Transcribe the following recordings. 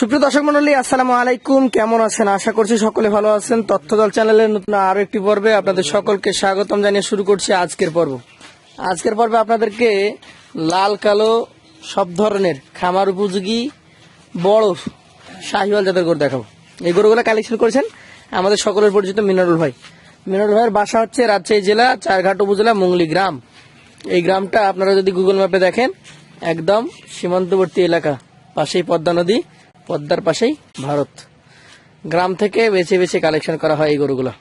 সুপ্রিয় দর্শক মন্ডলী, আসসালামু আলাইকুম। কেমন আছেন? আশা করছি সকলে ভালো আছেন। তথ্য দল চ্যানেলের নতুন আরও একটি পর্বে আপনাদের সকলকে স্বাগতম জানিয়ে শুরু করছি আজকের পর্ব। আজকের পর্বে আপনাদেরকে লাল, কালো সব ধরনের খামার উপযোগী বড় শাহিওয়াল জাতের গরু দেখাবো। এই গরুগুলো কালেকশন করেছেন আমাদের সকলের পরিচিত মিনারুল ভাই। মিনারুল ভাইয়ের বাসা হচ্ছে রাজশাহী জেলা, চারঘাট উপজেলা, মুংলি গ্রাম। এই গ্রামটা আপনারা যদি গুগল ম্যাপে দেখেন, একদম সীমান্তবর্তী এলাকা, পাশেই পদ্মা নদী। পদ্মার পাশেই ভারত। গ্রাম থেকে বেছে বেছে কালেকশন করা হয় এই গরুগুলো।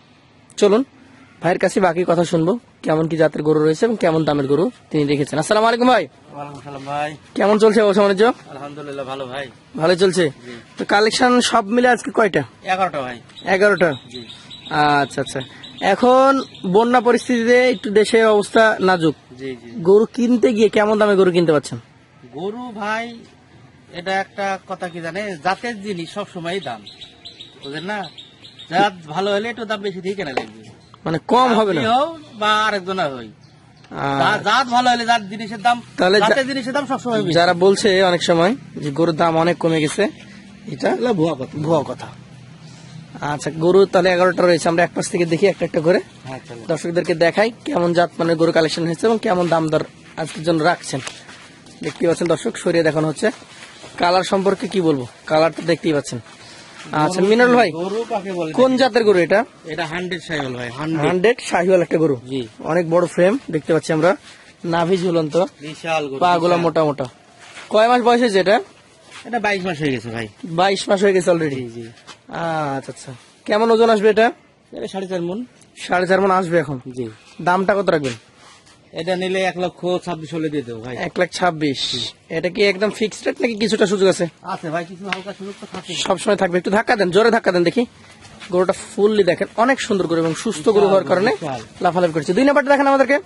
চলুন ভাইয়ের কাছে বাকি কথা শুনব। কেমন কি জাতের গরু রয়েছে এবং কেমন দামের গরু তিনি রেখেছেন আসসালামু আলাইকুম ভাই। ভাই। কেমন চলছে ব্যবসা বাণিজ্য? আলহামদুলিল্লাহ ভালো ভাই। ভালো চলছে? তো কালেকশন সব মিলে আজকে কয়টা? এগারোটা ভাই। এগারোটা? আচ্ছা আচ্ছা। এখন বন্যা পরিস্থিতিতে একটু দেশের অবস্থা নাজুক। গরু কিনতে গিয়ে কেমন দামে গরু কিনতে পারছেন গরু ভাই এটা একটা কথা কি জানে? জাতের জিনিস সব সময় দাম। বুঝলেন না? জাত ভালো হলে একটু দাম বেশি দিয়ে কেনা লাগবে মানে কম হবে না? বা আরেকজনের হই জাত ভালো হলে জাত জিনিসের দাম তাহলে জাতের জিনিসের দাম যারা বলছে অনেক সময় যে গরুর দাম অনেক কমে গেছে এটা ভুয়া কথা। ভুয়া কথা। আচ্ছা গরু তাহলে এগারোটা রয়েছে। আমরা এক পাশ থেকে দেখি একটা একটা করে। হ্যাঁ দর্শকদেরকে দেখাই কেমন জাত মানে গরু কালেকশন হয়েছে এবং কেমন দাম দর আজকের জন্য রাখছেন। দেখতে পাচ্ছেন দর্শক সরিয়ে দেখানো হচ্ছে। কালার সম্পর্কে কি বলব? কালার তো দেখতেই পাচ্ছেন। আচ্ছা মিনাল ভাই কোন জাতের গরু এটা? এটা হান্ড্রেড ভাই শাহিওয়াল একটা গরু। জি। অনেক বড় ফ্রেম দেখতে পাচ্ছি আমরা। নাভি ঝুলন্ত। বিশাল পা গুলা মোটা মোটা। কয় মাস বয়স হয়েছে এটা? এটা বাইশ মাস হয়ে গেছে ভাই। বাইশ মাস হয়ে গেছে অলরেডি জি। আচ্ছা আচ্ছা। কেমন ওজন আসবে এটা? এটা সাড়ে চার মন। সাড়ে চার মন আসবে এখন? জি। দামটা কত রাখবেন? এটা নিলে এক লক্ষ ছাব্বিশ হলে দিয়ে দেবো ভাই। এক লাখ ছাব্বিশ। এটা কি একদম ফিক্সড রেট নাকি কিছুটা সুযোগ আছে? আছে ভাই কিছু হালকা সুযোগ তো থাকে সবসময় থাকবে। একটু ধাক্কা দেন জোরে ধাক্কা দেন দেখি। গরুটা ফুললি দেখেন অনেক সুন্দর গরু এবং সুস্থ গরু হওয়ার কারণে। লাফালাফি করছে। দুই নাম্বারটা দেখেন আমাদেরকে।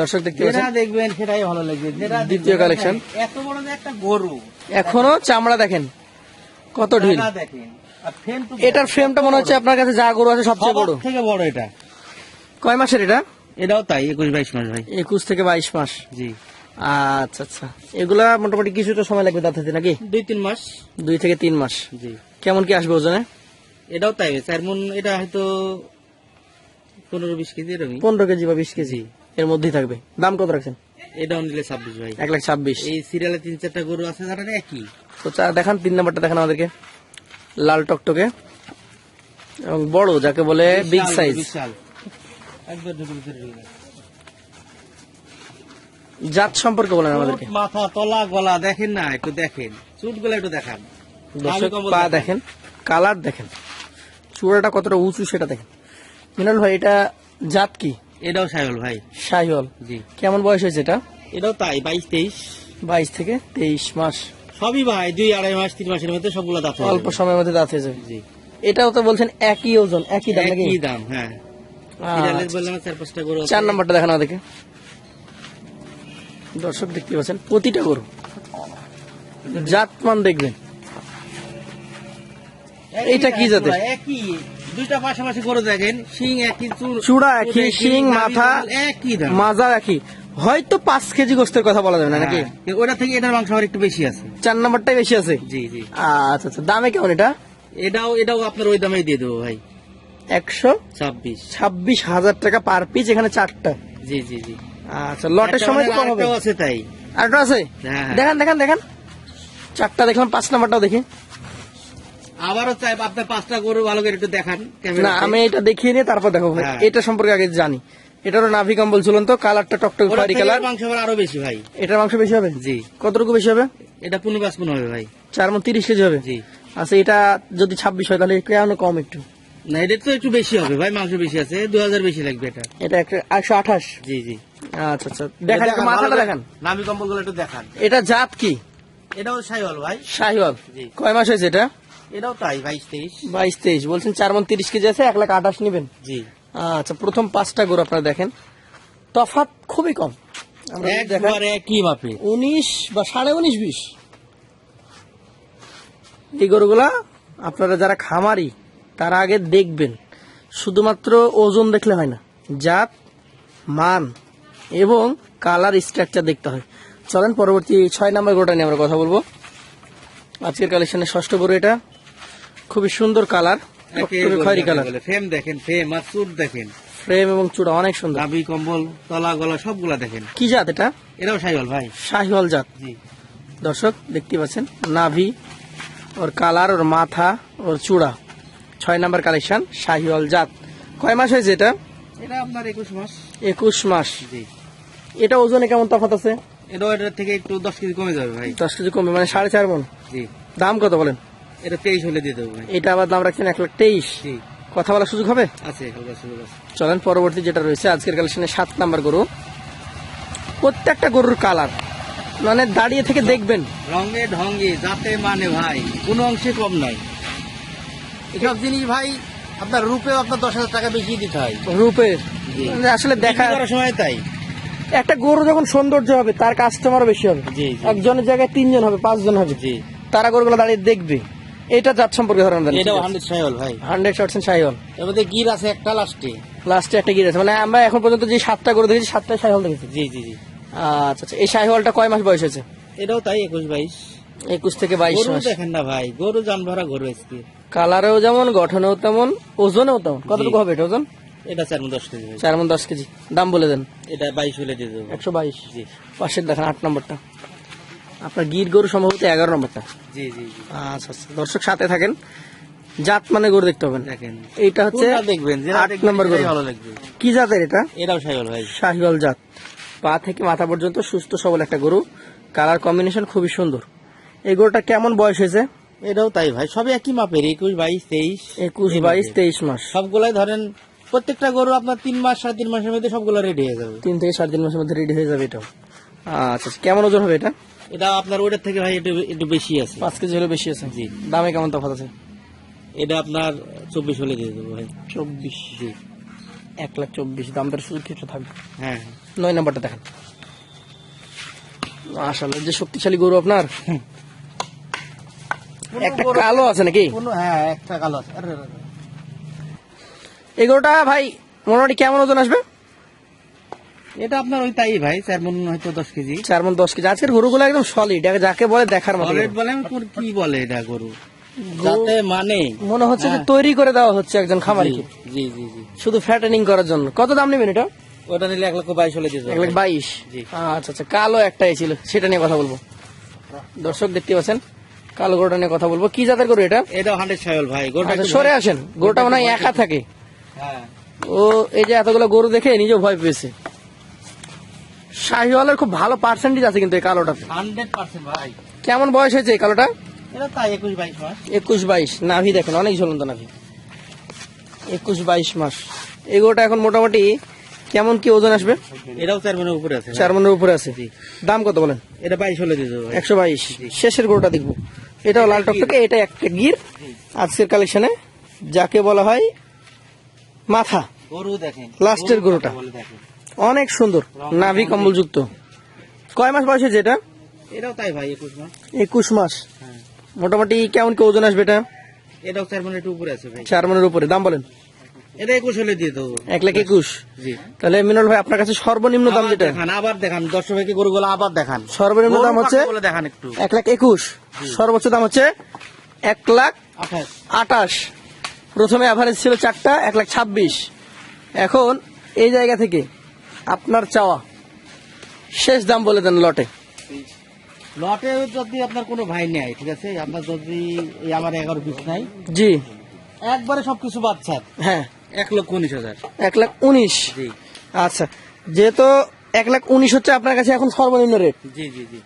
দর্শক দেখতে পাচ্ছেন। দেখবেন সেটাই ভালো লাগবে। দ্বিতীয় collection। এত বড় যে একটা গরু এখনও চামড়া দেখেন কত ঢিল। দেখেন। এটার ফ্রেমটা মনে হচ্ছে আপনার কাছে যা গরু আছে সবচেয়ে বড়। থেকে বড় এটা। কয় মাসের এটা? এটাও তাই একুশ বাইশ মাস ভাই। একুশ থেকে বাইশ মাস। জি। আচ্ছা আচ্ছা। এগুলা মোটামুটি কিছুটা সময় লাগবে দাঁত হতে নাকি? দুই তিন মাস। দুই থেকে তিন মাস। জি। কেমন কি আসবে ওজনে? এটাও তাই চার মন এটা হয়তো পনেরো বিশ কেজি এরকমই। পনেরো কেজি বা বিশ কেজি। এর মধ্যেই থাকবে। দাম কত রাখছেন? এটাও নিলে ছাব্বিশ ভাই। এক লাখ ছাব্বিশ। এই সিরিয়ালে তিন চারটা গরু আছে একই। তো চা দেখান তিন নাম্বারটা দেখান আমাদেরকে। লাল টকটকে। এবং বড় যাকে বলে বিগ সাইজ বিশাল। একবার ঢুকে ভিতরে ঢুকে। জাত সম্পর্কে বলেন আমাদেরকে। মাথা তলা গলা দেখেন না একটু দেখেন। চুটগুলা একটু দেখান। দর্শক পা দেখেন। কালার দেখেন। চূড়াটা কতটা উঁচু সেটা দেখেন। মিনাল ভাই এটা জাত কি? এটাও সাইল ভাই। শাহিওয়াল জি। কেমন বয়স হয়েছে এটা? এটাও তাই বাইশ তেইশ। বাইশ থেকে তেইশ মাস। সবই ভাই দুই আড়াই মাস তিন মাসের মধ্যে সবগুলো দাঁত অল্প সময়ের মধ্যে দাঁত হয়ে যাবে। জি। এটাও তো বলছেন একই ওজন একই দাম একই দাম হ্যাঁ। চার। নাম্বারটা দেখানো দেখে দর্শক দেখতে পাচ্ছেন প্রতিটা গরু। জাতমান দেখবেন। কি জাতের? একই দুইটা পাশাপাশি গরু দেখেন শিং একই চূড়া একই শিং মাথা একই মাজা একই। হয়তো পাঁচ কেজি গোস্তের কথা বলা যাবে না নাকি? হ্যাঁ, ওটা থেকে এটার মাংস একটু বেশি আছে। চার নাম্বারটাই বেশি আছে? জি জি। আচ্ছা আচ্ছা। দামে কেমন এটা? এটাও এটাও আপনার ওই দামেই দিয়ে দেবো ভাই। একশো ছাব্বিশ। ছাব্বিশ হাজার টাকা পার পিস এখানে চারটা। জি জি জি। আচ্ছা লটের সময় তো কম হবে। আছে তাই। আরেকটা আছে? হ্যাঁ, হ্যাঁ। দেখান দেখান দেখান। চারটা দেখলাম পাঁচ নাম্বারটাও দেখি। আবারও চাই আপনার পাঁচটা গরু ভালো করে একটু দেখান না আমি এটা দেখিয়ে নিয়ে তারপর দেখাবো ভাই। হ্যাঁ। এটা সম্পর্কে আগে জানি। এটারও নাভি কম্বল তো কালারটা টকটক খয়েরি কালার মাংস আরও বেশি ভাই। এটার মাংস বেশি হবে? জি। কতটুকু বেশি হবে? এটা পুনি পাঁচ হবে ভাই। চার মন তিরিশ কেজি হবে। জি। আচ্ছা এটা যদি ছাব্বিশ হয় তাহলে কম একটু। না এটা তো একটু বেশি হবে ভাই মাংস বেশি আছে দু হাজার বেশি লাগবে এটা। এটা একটা একশো আঠাশ। জি জি। আচ্ছা আচ্ছা দেখান একটু মাথাটা দেখান। নামি কম্বলগুলো একটু দেখান। এটা জাত কি? এটাও সাইওয়াল ভাই। শাহিওয়াল। জি। কয় মাস হয়েছে এটা? এটাও তাই বাইশ তেইশ। বাইশ তেইশ বলছেন চার মন তিরিশ কেজি আছে এক লাখ আঠাশ নেবেন। জি। আচ্ছা প্রথম পাঁচটা গরু আপনারা দেখেন। তফাৎ খুবই কম। একই মাপে উনিশ বা সাড়ে উনিশ বিশ। এই গরুগুলা আপনারা যারা খামারি তারা আগে দেখবেন। শুধুমাত্র ওজন দেখলে হয় না জাত মান এবং কালার স্ট্রাকচার দেখতে হয়। চলেন পরবর্তী ছয় নম্বর গরুটা নিয়ে আমরা কথা বলব। আজকের কালেকশনের ষষ্ঠ গরু এটা। খুবই সুন্দর কালার খয়েরি কালার ফ্রেম দেখেন ফ্রেম আর চুট দেখেন। ফ্রেম এবং চূড়া অনেক সুন্দর। নাভি কম্বল তলা গলা সবগুলা দেখেন। কি জাত এটা? এটাও ভাই। শাহিওয়াল জাত। দর্শক দেখতে পাচ্ছেন নাভি ওর কালার ওর মাথা ওর চূড়া। ছয় নাম্বার কালেকশন শাহিওয়াল জাত। কয় মাস হয়েছে এটা? এটা আপনার একুশ মাস। একুশ মাস। জি। এটা ওজনে কেমন তফাত আছে? এটাও এটার থেকে একটু দশ কেজি কমে যাবে ভাই। দশ কেজি কমবে মানে সাড়ে চার মন? জি। দাম কত বলেন? এটা তেইশ হলে দিয়ে দেবো ভাই। এটা আবার দাম রাখছেন এক লাখ তেইশ। জি। কথা বলার সুযোগ হবে? আছে আছে চলেন পরবর্তী যেটা রয়েছে আজকের কালেকশনে সাত নাম্বার গরু। প্রত্যেকটা গরুর কালার মানে দাঁড়িয়ে থেকে দেখবেন। রঙে ঢঙ্গে যাতে মানে ভাই কোনো অংশে কম নাই এসব জিনিস ভাই আপনার রূপেও আপনার দশ হাজার টাকা বেশি দিতে হয়। রূপে? মানে আসলে দেখা সময় তাই। একটা গরু যখন সৌন্দর্য হবে তার কাস্টমারও বেশি হবে। একজনের জায়গায় তিনজন হবে পাঁচজন হবে। জি। তারা গরুগুলো দাঁড়িয়ে দেখবে। এটা জাত সম্পর্কে ধারণা দেন সাইল ভাই। হান্ড্রেড পার্সেন্ট সাইহল। এর মধ্যে গির আছে একটা লাস্টে লাস্টে একটা গির আছে। মানে আমরা এখন পর্যন্ত যে সাতটা গরু দেখেছি সাতটায় সাইহল দেখেছি। জি জি জি। আচ্ছা আচ্ছা। এই সাইহলটা কয় মাস বয়স হয়েছে? এটাও তাই একুশ বাইশ। একুশ থেকে বাইশ মাস। দেখেন না ভাই গরু জান ভরা গরু আজকে। কালারেও যেমন গঠনেও তেমন ওজনেও তেমন। কতটুকু হবে এটা ওজন? এটা চার মন দশ কেজি ভাই। চার মন দশ কেজি। দাম বলে দেন। এটা বাইশ হলে দিয়ে দেবো। একশো বাইশ। জি। পাশের দেখেন আট নম্বরটা। আপনার গির গরু সম্ভবত এগারো নম্বরটা। জি জি আচ্ছা আচ্ছা। দর্শক সাথে থাকেন। জাত মানে গরু দেখতে হবেন দেখেন। এইটা হচ্ছে দেখবেন? আট নম্বর গরু। ভালো লাগবে। কি জাতের এটা? এটাও সাইল ভাই। শাহিওয়াল জাত। পা থেকে মাথা পর্যন্ত সুস্থ সবল একটা গরু। কালার কম্বিনেশন খুবই সুন্দর। এই গরুটা কেমন বয়স হয়েছে? এটাও তাই ভাই সবই একই মাপের একুশ বাইশ তেইশ। একুশ বাইশ তেইশ মাস। সবগুলাই ধরেন প্রত্যেকটা গরু আপনার তিন মাস সাড়ে তিন মাসের মধ্যে সবগুলো রেডি হয়ে যাবে। তিন থেকে সাড়ে তিন মাসের মধ্যে রেডি হয়ে যাবে এটাও। আচ্ছা আচ্ছা। কেমন ওজন হবে এটা? এটা আপনার ওইটার থেকে ভাই একটু একটু বেশি আছে। পাঁচ কেজি হলে বেশি আছে? জি। দামে কেমন তফাৎ আছে? এটা আপনার চব্বিশ হলে দিয়ে দেবো ভাই। চব্বিশ। জি। এক লাখ চব্বিশ দাম তার সুযোগ কিছু থাকবে। হ্যাঁ নয় নাম্বারটা দেখেন। আসলে যে শক্তিশালী গরু আপনার একটা কালো আছে নাকি? কোনো হ্যাঁ একটা কালো আছে। এই গরুটা ভাই মোটামুটি কেমন ওজন আসবে? এটা আপনার ওই তাই ভাই চার মন হয়তো দশ কেজি। চার মন দশ কেজি। আজকের গরুগুলো একদম সলিড যাকে বলে দেখার মতো সলিড বলে কি বলে এটা গরু? যাতে মানে মনে হচ্ছে যে তৈরি করে দেওয়া হচ্ছে একজন খামারিকে জি জি জি শুধু ফ্যাটেনিং করার জন্য। কত দাম নেবেন এটা? ওটা নিলে এক লক্ষ বাইশ হলে দিয়ে এক লাখ বাইশ? আচ্ছা আচ্ছা কালো একটাই ছিল সেটা নিয়ে কথা বলব। দর্শক দেখতে পাচ্ছেন কালো গরুটা নিয়ে কথা বলব। কি জাতের গরু এটা? এটাও হান্ড্রেড সাইল ভাই গরুটা আচ্ছা, সরে আসেন। গরুটা মনে হয় একা থাকে। হ্যাঁ। ও এই যে এতগুলো গরু দেখে নিজেও ভয় পেয়েছে। শাহিওয়ালের খুব ভালো পার্সেন্টেজ আছে কিন্তু এই কালোটাতে। হান্ড্রেড পার্সেন্ট ভাই। কেমন বয়স হয়েছে এই কালোটা? এটা একুশ বাইশ নাভি দেখেন অনেক ঝুলন্ত নাভি। একুশ বাইশ মাস। এই গরুটা এখন মোটামুটি কেমন কি ওজন আসবে? এটাও চার মনের উপরে আছে। চার মনের উপরে আছে। দাম কত বলেন? এটা বাইশ হলে দিয়ে একশো বাইশ। শেষের গরুটা দেখব। এটাও লাল টকটকে এটা একটা গির। আজকের কালেকশনে যাকে বলা হয় মাথা। গরু দেখেন। লাস্টের গরুটা। অনেক সুন্দর নাভি কম্বল যুক্ত কয় মাস বয়স হয়েছে এটা? এটাও তাই ভাই একুশ মাস। একুশ মাস। হ্যাঁ। মোটামুটি কেমন কি ওজন আসবে এটা? এটাও চার মনের উপরে আছে চার মনের উপরে। দাম বলেন। এটা একুশ হলে দিয়ে দেবো। এক লাখ একুশ? জি। তাহলে মিনল ভাই আপনার কাছে সর্বনিম্ন দাম যেটা? দেখান আবার দেখান দর্শক ভাইকে গরুগুলো আবার দেখান। সর্বনিম্ন দাম হচ্ছে বলে দেখান একটু। এক লাখ একুশ। সর্বোচ্চ দাম হচ্ছে এক লাখ আঠাশ। প্রথমে অ্যাভারেজ ছিল চারটা এক লাখ ছাব্বিশ। এখন এই জায়গা থেকে আপনার চাওয়া। শেষ দাম বলে দেন লটে। লটে যদি আপনার কোনো ভাই নেয় ঠিক আছে? আপনার যদি এই আমার এগারো পিস নাই। জি। একবারে সবকিছু বাচ্চা হ্যাঁ। এক লক্ষ উনিশ হাজার। এক লাখ উনিশ? জি। আচ্ছা যেহেতু এক লাখ উনিশ হচ্ছে আপনার কাছে এখন সর্বনিম্ন রেট জি জি জি।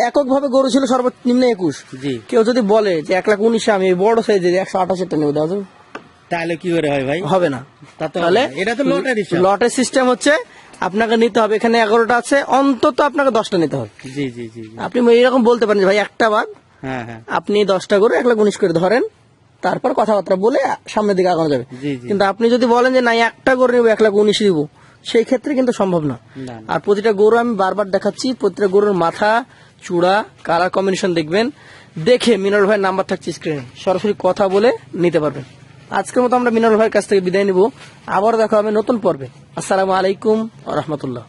এককভাবে গরু ছিল সর্বনিম্ন একুশ। জি। কেউ যদি বলে যে এক লাখ উনিশে আমি বড় সাইজের একশো আঠাশেরটা নেব দেওয়া যাবে? তাহলে কি করে হয় ভাই? হবে না। তাহলে এটা তো লটের লটের সিস্টেম হচ্ছে আপনাকে নিতে হবে এখানে এগারোটা আছে অন্তত আপনাকে দশটা নিতে হবে। জি জি জি জি। আপনি এরকম বলতে পারেন যে ভাই একটা বাদ হ্যাঁ হ্যাঁ। আপনি দশটা করে এক লাখ উনিশ করে ধরেন তারপর কথাবার্তা বলে সামনের দিকে আগানো যাবে। কিন্তু আপনি যদি বলেন যে না একটা গরু নেব এক লাখ উনিশ দিব সেই ক্ষেত্রে কিন্তু সম্ভব না। আর প্রতিটা গরু আমি বারবার দেখাচ্ছি প্রতিটা গরুর মাথা চূড়া কালার কম্বিনেশন দেখবেন। দেখে মিনল ভাইয়ের নাম্বার থাকছে স্ক্রিনে। সরাসরি কথা বলে নিতে পারবেন। আজকের মতো আমরা মিনল ভাইয়ের কাছ থেকে বিদায় নিব। আবার দেখা হবে নতুন পর্বে। আসসালামু আলাইকুম রহমতুল্লাহ।